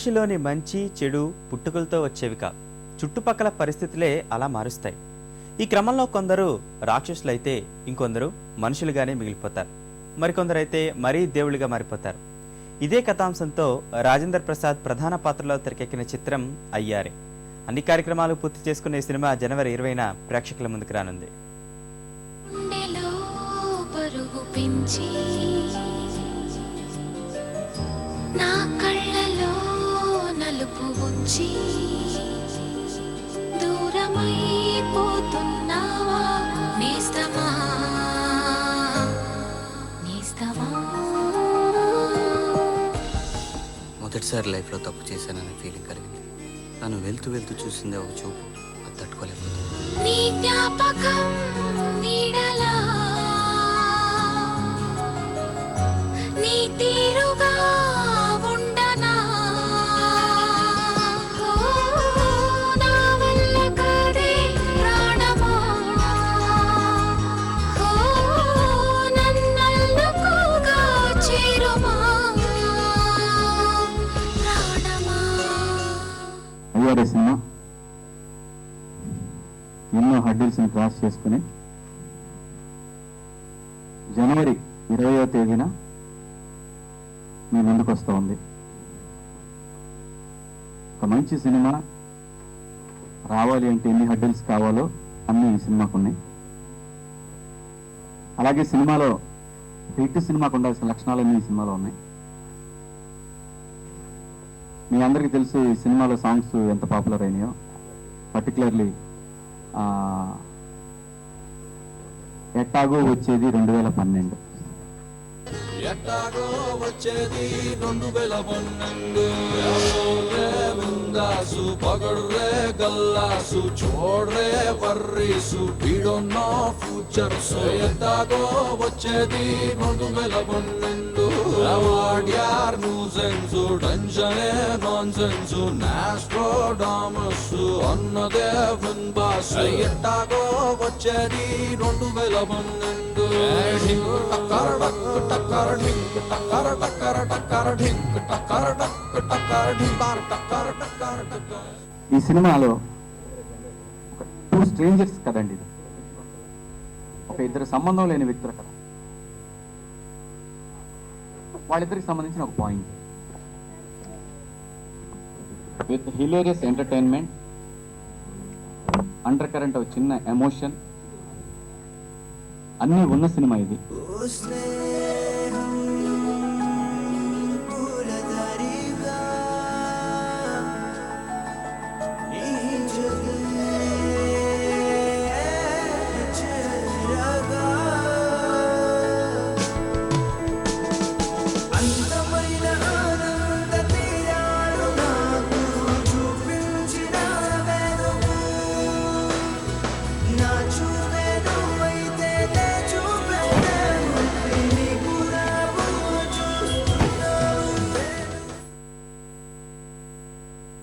మనిషిలోని మంచి చెడు పుట్టుకలతో వచ్చేవి కా చుట్టుపక్కల పరిస్థితులే అలా మారుస్తాయి. ఈ క్రమంలో కొందరు రాక్షసులైతే ఇంకొందరు మనుషులుగానే మిగిలిపోతారు. మరికొందరైతే మరీ దేవుళ్ళుగా మారిపోతారు. ఇదే కథాంశంతో రాజేంద్ర ప్రసాద్ ప్రధాన పాత్రలో తెరకెక్కిన చిత్రం అయ్యారే. అన్ని కార్యక్రమాలు పూర్తి చేసుకునే సినిమా జనవరి ఇరవైన ప్రేక్షకుల ముందుకు రానుంది. గుండెలో ఉంచి దూరమైపోతున్నావా? నేస్తమా? నేస్తమా? మొదటిసారి లైఫ్లో తప్పు చేశాననే ఫీలింగ్ కలిగింది. తను వెళ్తూ వెళ్తూ చూసిందే ఒక చూపు. అది తట్టుకోలేకపోతుంది. నీ జ్ఞాపకం నీడలా గారి సినిమా. ఎన్నో హడ్డిల్స్ని క్రాస్ చేసుకుని. జనవరి ఇరవయో తేదీన మీ ముందుకు వస్తూ ఉంది. ఒక మంచి సినిమా రావాలి అంటే ఎన్ని హడ్డిల్స్ కావాలో అన్ని ఈ సినిమాకు ఉన్నాయి. అలాగే సినిమాలో హిట్ సినిమాకు ఉండాల్సిన లక్షణాలన్నీ ఈ సినిమాలో ఉన్నాయి. మీ అందరికీ తెలిసి సినిమాలో సాంగ్స్ ఎంత పాపులర్ అయినాయో? పర్టికులర్లీ ఎట్టాగో వచ్చేది రెండు వేల పన్నెండు. ఎట్టాగో వచ్చేది రెండు వేల పన్నెండు. ఎవరే ముందాసు పగడ్రే గల్లాసు చూడ్రే వర్రీసు వీడొన్నో ఫ్యూచర్స్ ఎట్టాగో వచ్చేది రెండు వేల పన్నెండు. వాడ్యార్ న్యూసెన్స్ టెన్షనే నాన్ సెన్స్ నాస్ట్రోడామస్ అన్నదే బాస్ ఎట్టాగో వచ్చేది రెండు వేల పన్నెండు టక్కర డక్ టక్కర ఢింక్ టక్కర టక్కర టక్కర ఢింక్ టక్కర డక్ టక్కర ఢింకార్ టక్కర టక్కర టక్కర ఈ సినిమాలో టూ స్ట్రేంజర్స్ కదండి. ఇది ఒక ఇద్దరు సంబంధం లేని వ్యక్తుల కదా వాళ్ళిద్దరికి సంబంధించిన ఒక point with hilarious entertainment under current ఒక చిన్న ఎమోషన్ అన్నీ ఉన్న సినిమా ఇది.